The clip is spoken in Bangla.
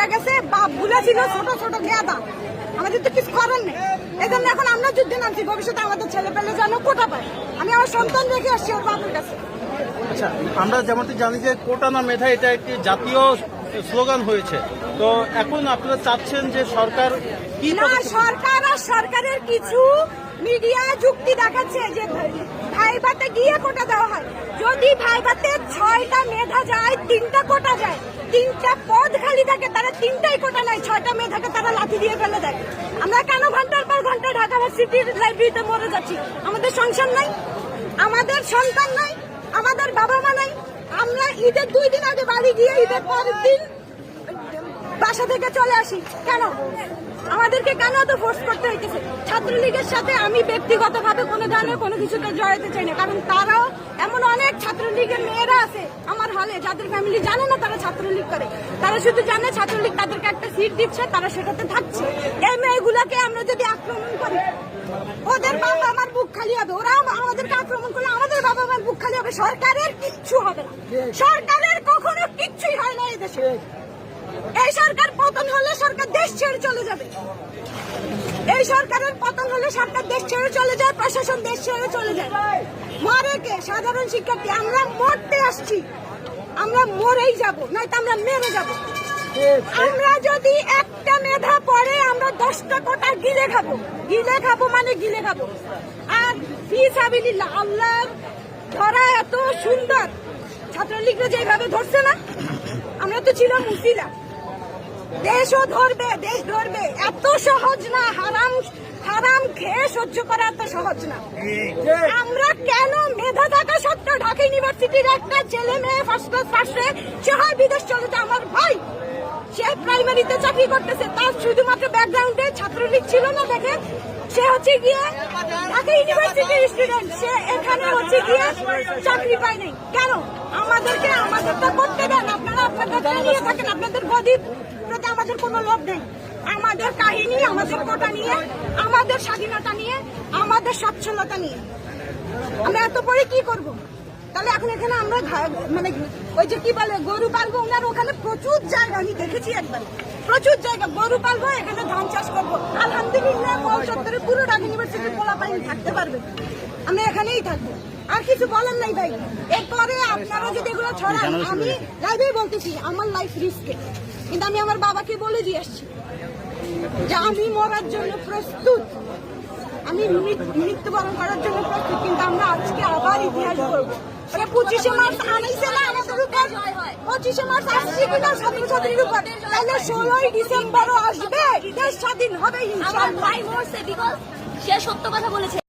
মরে গেছে বাপ ভুলে ছিল ছোট ছোট গেদা আমাদের তো কিছু করার নেই। এই জন্য এখন আমরা যুদ্ধে নামছি, ভবিষ্যতে আমাদের ছেলে পেলে যেন কোটা পায়। আমি আমার সন্তান রেখে আসছি ওর বাপের কাছে। আচ্ছা আমরা যেমনটি জানি যে কোটা না মেধা এটা একটি জাতীয় স্লোগান হয়েছে। তো এখন আপনারা চাচ্ছেন যে সরকার কি না সরকার আর সরকারের কিছু মিডিয়া যুক্তি দেখাচ্ছে যে ভাইবাতে গিয়ে কোটা দেওয়া হয়। যদি ভাইবাতে ছয়টা মেধা যায় তিনটা কোটা যায় তিনটা পদ খালি থাকে তারা তিনটাই কোটা নেয় ছয়টা মেধাকে তারা লাঠি দিয়ে ফেলে দেয়। আমরা কেন ঘণ্টার পর ঘণ্টা ঢাকা ভার্সিটির লাইব্রেরিতে মরে যাচ্ছি? আমাদের সংসার নাই আমাদের সন্তান নাই আমাদের বাবা মা নাই। আমরা ঈদের দুই দিন আগে বাড়ি গিয়ে ঈদের পরের দিন বাসা থেকে চলে আসি। কেন? আমাদেরকে কেন তো ফোর্স করতে হইতেছে? ছাত্রলীগের সাথে আমি ব্যক্তিগতভাবে কোনো ধরনের কোনো কিছুতে জড়াতে চাই না, কারণ তারাও এমন অনেক ছাত্রলীগের মেয়েরা আছে আমার হলে, যাদের ফ্যামিলি জানে না তারা ছাত্রলীগ করে। তারা শুধু জানে ছাত্রলীগ তাদেরকে একটা সিট দিচ্ছে, তারা সেটাতে থাকছে। এই মেয়েগুলোকে আমরা যদি আক্রমণ করি ওদের বাবা আমার বুক খালি হবে ওরা আমাদেরকে আক্রমণ করলে আমাদের বাবা আমার বুক খালি হবে সরকারের কিচ্ছু হবে না। সরকারের কখনো কিচ্ছুই হয় না দেশে। এই সরকার পতন হলে সরকার দেশ ছেড়ে চলে যাবে। এই সরকারের পতন হলে সরকার দেশ ছেড়ে চলে যায় প্রশাসন দেশ ছেড়ে চলে যায়। মরে কে? সাধারণ শিক্ষার্থী আমরা মরতে আসছি। আমরা মরেই যাব নয়তো আমরা মেরে যাব। আমরা যদি একটা মেধা পড়ে আমরা দশটা কোটা গিলে খাব। গিলে খাব মানে গিলে খাব। আর ফি সাবিলিল্লাহ আল্লাহর এত সুন্দর। ছাত্রলীগরা যেভাবে ধরছে না, আমরা তো ছিলাম দেশও ধরবে, দেশ ধরবে। এত সহজ না, হারাম হারাম খেয়ে সহ্য করা এত সহজ না। আমরা কেন মেধা থাকা সত্ত্বেও ঢাকা ইউনিভার্সিটির একটা ছেলে মেয়ে ফার্স্ট ক্লাস ফার্স্টে সে হয় বিদেশ চলে আমার ভাই প্রাইমারিতে চাকরি করতেছে, তার শুধুমাত্র ব্যাকগ্রাউন্ডে ছাত্রলীগ ছিল না দেখে সে হচ্ছে গিয়ে ইউনিভার্সিটির স্টুডেন্ট সে এখানে হচ্ছে গিয়ে চাকরি পায় নাই। কেন? আমাদেরকে আমাদেরটা করতে দেন, আপনারা আপনাদের নিয়ে থাকেন, আপনাদের গদির প্রতি আমাদের কোনো লোভ নেই। আমাদের কাহিনী, আমাদের কোটা নিয়ে, আমাদের স্বাধীনতা নিয়ে, আমাদের সচ্ছলতা নিয়ে। আমরা এত পরে কি করব? তাহলে এখন এখানে আমরা মানে ওই যে কি বলে গরু পালবো ওনার ওখানে প্রচুর জায়গা আমি দেখেছি একবার। প্রচুর জায়গা গরু পালবো এখানে ধান চাষ করব। আলহামদুলিল্লাহ মল চত্বরে পুরো ঢাকা ইউনিভার্সিটির পোলা পাইন থাকতে পারবে। আমরা এখানেই থাকব। আর কিছু বলেন নাই ভাই। এরপরে আপনারা যদি এগুলো ছড়ান আমি লাইভেই বলতেছি আমার লাইফ রিস্কে কিন্তু আমি আমার বাবাকে বলে দিয়ে আসছি যে আমি মরার জন্য প্রস্তুত। আমি মৃত- মৃত্যুবরণ করার জন্য প্রস্তুত কিন্তু আমরা আজকে আবার ইতিহাস করব পঁচিশে মার্চ আনাইছে পঁচিশে মার্চ আসছে কিনা ষোলোই ডিসেম্বরও আসবে দেশ স্বাধীন হবে আমার ভাই মরছে বিকজ সে সত্য কথা বলেছে।